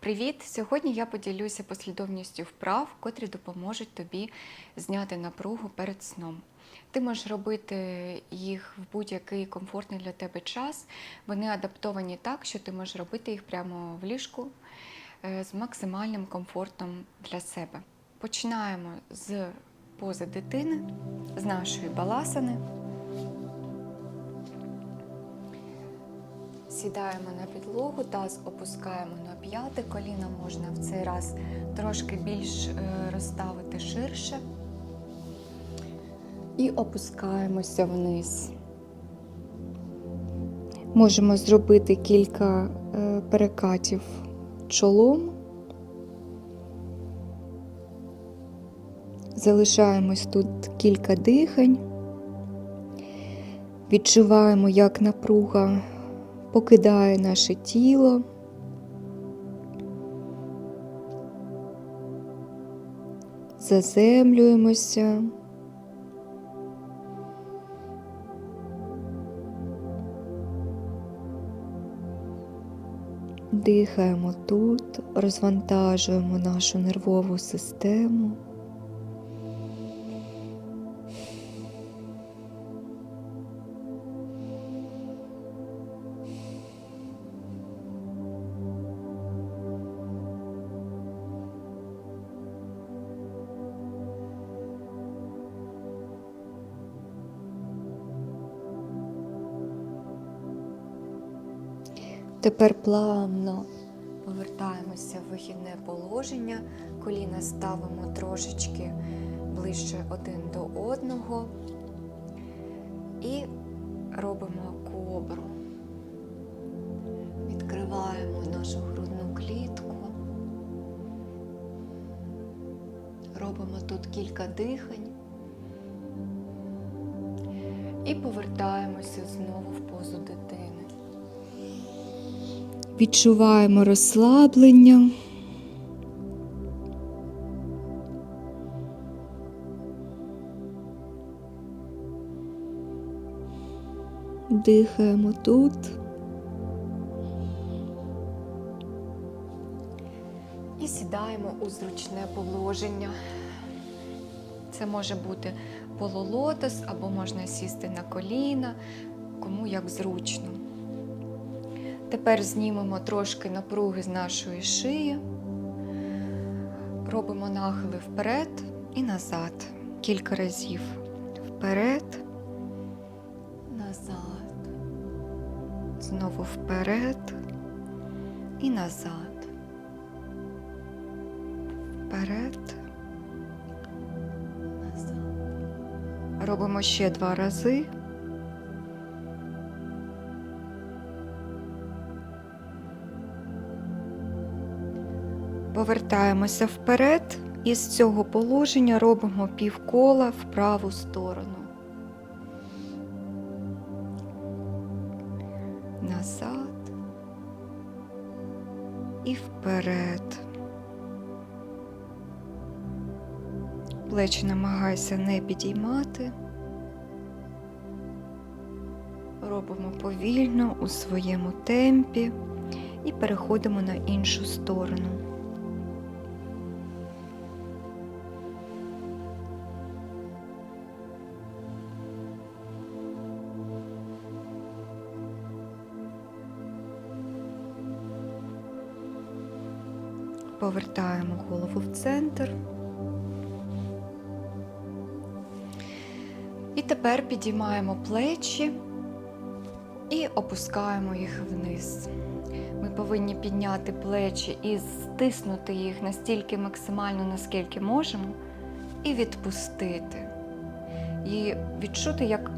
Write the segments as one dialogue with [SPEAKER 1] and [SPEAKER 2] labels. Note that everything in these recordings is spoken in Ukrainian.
[SPEAKER 1] Привіт! Сьогодні я поділюся послідовністю вправ, котрі допоможуть тобі зняти напругу перед сном. Ти можеш робити їх в будь-який комфортний для тебе час. Вони адаптовані так, що ти можеш робити їх прямо в ліжку е, з максимальним комфортом для себе. Починаємо з пози дитини, з нашої баласани. Сідаємо на підлогу, таз опускаємо на п'яти, коліна можна в цей раз трошки більш е, розставити ширше. І опускаємося вниз. Можемо зробити кілька е, перекатів чолом. Залишаємось тут кілька дихань. Відчуваємо, як напруга покидає наше тіло. Заземлюємося. Дихаємо тут, розвантажуємо нашу нервову систему. Тепер плавно повертаємося в вихідне положення, коліна ставимо трошечки ближче один до одного і робимо кобру. Відкриваємо нашу грудну клітку. Робимо тут кілька дихань. І повертаємося знову в позу дитини. Відчуваємо розслаблення. Дихаємо тут. І сідаємо у зручне положення. Це може бути полулотос або можна сісти на коліна, кому як зручно. Тепер знімемо трошки напруги з нашої шиї, робимо нахили вперед і назад. Кілька разів. Вперед, назад. Знову вперед і назад. Вперед. Назад. Робимо ще два рази. Повертаємося вперед і з цього положення робимо півкола в праву сторону. Назад і вперед. Плечі намагайся не підіймати. Робимо повільно у своєму темпі і переходимо на іншу сторону. Повертаємо голову в центр. І тепер підіймаємо плечі і опускаємо їх вниз. Ми повинні підняти плечі і стиснути їх настільки максимально, наскільки можемо, і відпустити. І відчути, як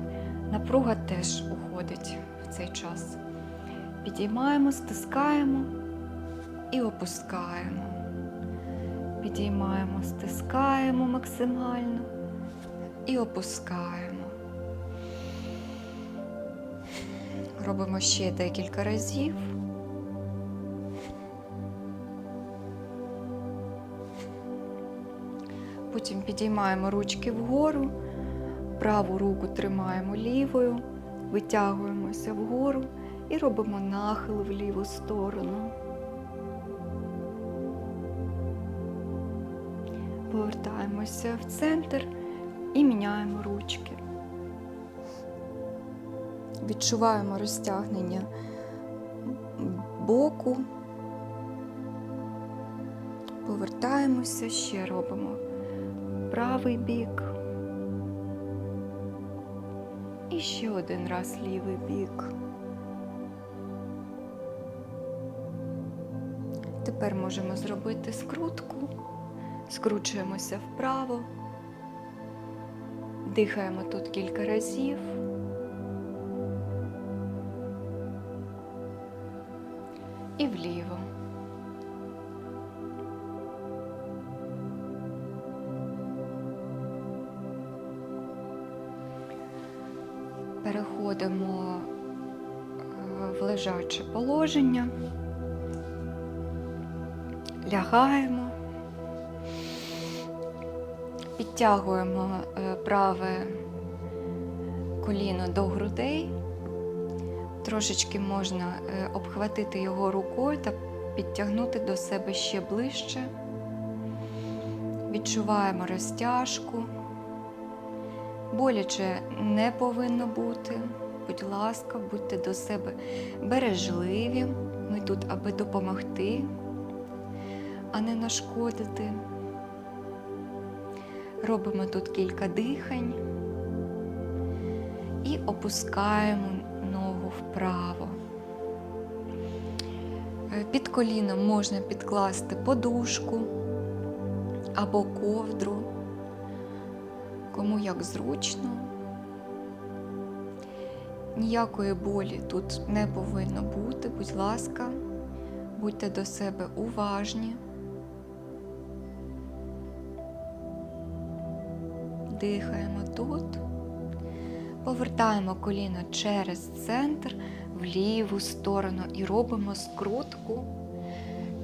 [SPEAKER 1] напруга теж уходить в цей час. Підіймаємо, стискаємо і опускаємо. Підіймаємо, стискаємо максимально і опускаємо. Робимо ще декілька разів. Потім підіймаємо ручки вгору, праву руку тримаємо лівою, витягуємося вгору і робимо нахил в ліву сторону. Повертаємося в центр і міняємо ручки. Відчуваємо розтягнення боку. Повертаємося, ще робимо правий бік. І ще один раз лівий бік. Тепер можемо зробити скрутку. Скручуємося вправо. Дихаємо тут кілька разів. І вліво. Переходимо е, в лежаче положення, лягаємо, підтягуємо е, праве коліно до грудей, трошечки можна е, обхватити його рукою та підтягнути до себе ще ближче. Відчуваємо розтяжку. Боляче не повинно бути. Будь ласка, будьте до себе бережливі. Ми тут, аби допомогти, а не нашкодити. Робимо тут кілька дихань і опускаємо ногу вправо. Е, Під коліном можна підкласти подушку або ковдру кому як зручно. Ніякої болі тут не повинно бути, будь ласка, будьте до себе уважні. Дихаємо тут, повертаємо коліно через центр в ліву сторону і робимо скрутку,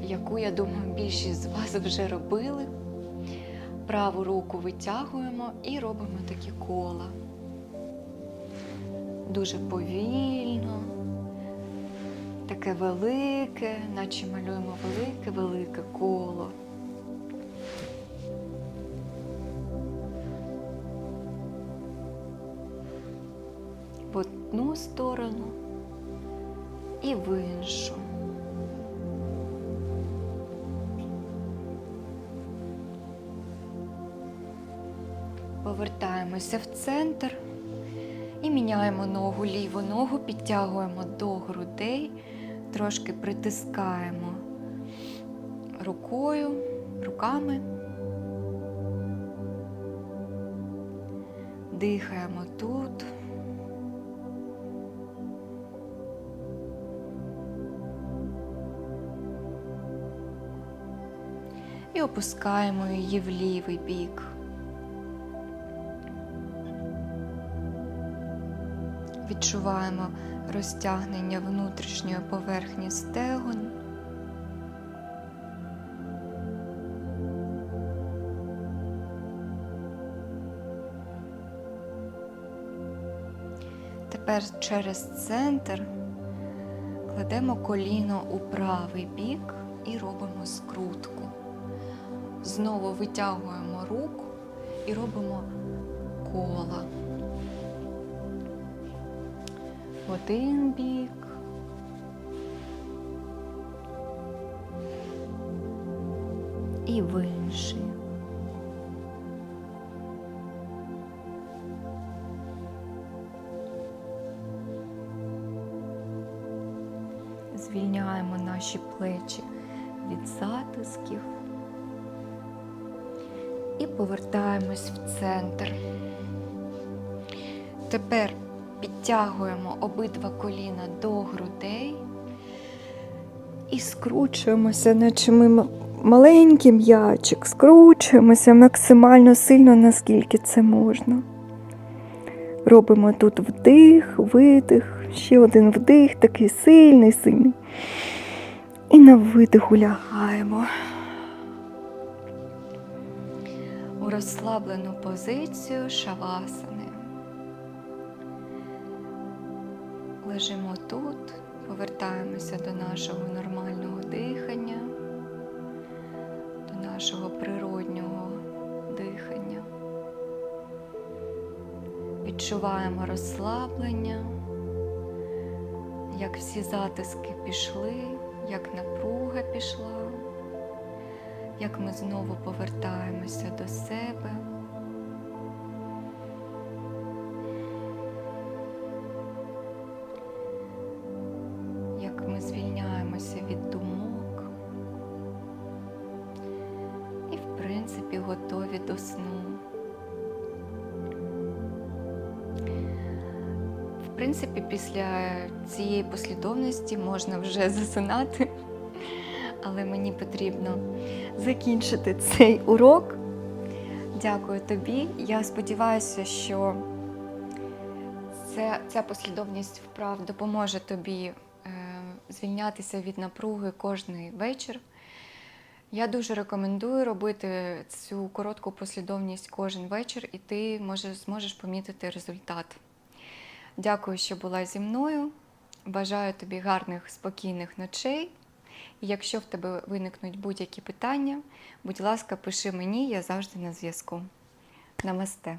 [SPEAKER 1] яку, я думаю, більшість з вас вже робили. Праву руку витягуємо і робимо такі кола. Дуже повільно, таке велике, наче малюємо велике-велике коло. В одну сторону і в іншу. Повертаємося в центр і міняємо ногу, ліву ногу, підтягуємо до грудей, трошки притискаємо рукою, руками. Дихаємо тут. І опускаємо її в лівий бік. Відчуваємо розтягнення внутрішньої поверхні стегон. Тепер через центр кладемо коліно у правий бік і робимо скрутку. Знову витягуємо руку і робимо кола. В один бік. І в інший. Звільняємо наші плечі від затисків і повертаємось в центр. Тепер підтягуємо обидва коліна до грудей і скручуємося, наче ми маленький м'ячик, скручуємося максимально сильно, наскільки це можна. Робимо тут вдих, видих, ще один вдих, такий сильний, сильний. І на видиху лягаємо. розслаблену позицію шавасани. Лежимо тут, повертаємося до нашого нормального дихання, до нашого природнього дихання. Відчуваємо розслаблення, як всі затиски пішли, як напруга пішла як ми знову повертаємося до себе. Як ми звільняємося від думок і, в принципі, готові до сну. В принципі, після цієї послідовності можна вже засинати, але мені потрібно закінчити цей урок. Дякую тобі. Я сподіваюся, що це, ця послідовність вправ допоможе тобі е, звільнятися від напруги кожний вечір. Я дуже рекомендую робити цю коротку послідовність кожен вечір, і ти може, зможеш помітити результат. Дякую, що була зі мною. Бажаю тобі гарних, спокійних ночей. Якщо в тебе виникнуть будь-які питання, будь ласка, пиши мені, я завжди на зв'язку. Намасте.